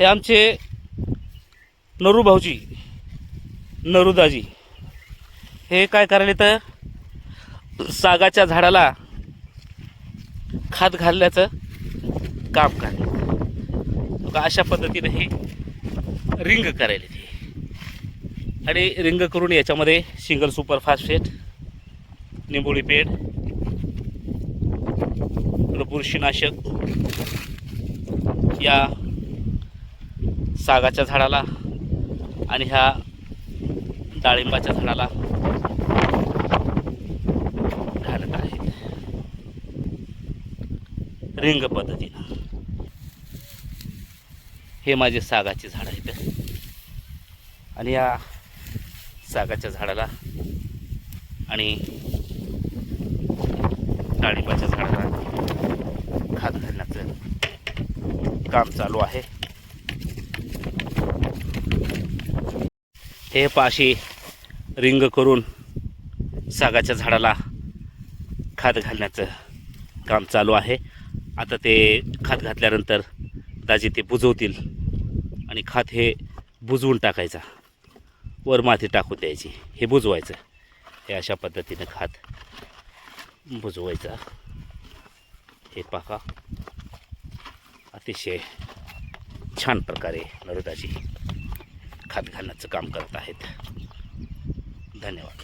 हे आमचे नरू भाऊजी नरुदाजी हे काय करायले तर सागाच्या झाडाला खात घालण्याचं काम करायले. बघा, अशा पद्धतीने हे रिंग करायले ते. आणि रिंग करून याच्यामध्ये सिंगल सुपर फास्फेट निंबोळी पेड बुरशीनाशक या सागाच्या झाडाला आणि ह्या डाळिंबाच्या झाडाला घालत आहेत. रिंग पद्धतीनं. हे माझे सागाचे झाड आहेत. आणि या सागाच्या झाडाला आणि डाळिंबाच्या झाडाला खात घालण्याचं काम चालू आहे. हे पाशी रिंग करून सागाच्या झाडाला खात घालण्याचं काम चालू आहे. आता ते खात घातल्यानंतर दाजी ते बुजवतील आणि खात हे बुजवून टाकायचा. वर माती टाकून द्यायची. हे बुजवायचं. हे अशा पद्धतीनं खात बुजवायचा. हे पाका अतिशय छान प्रकारे नरोदाजी. खात घालण्याचं काम करत आहेत. धन्यवाद.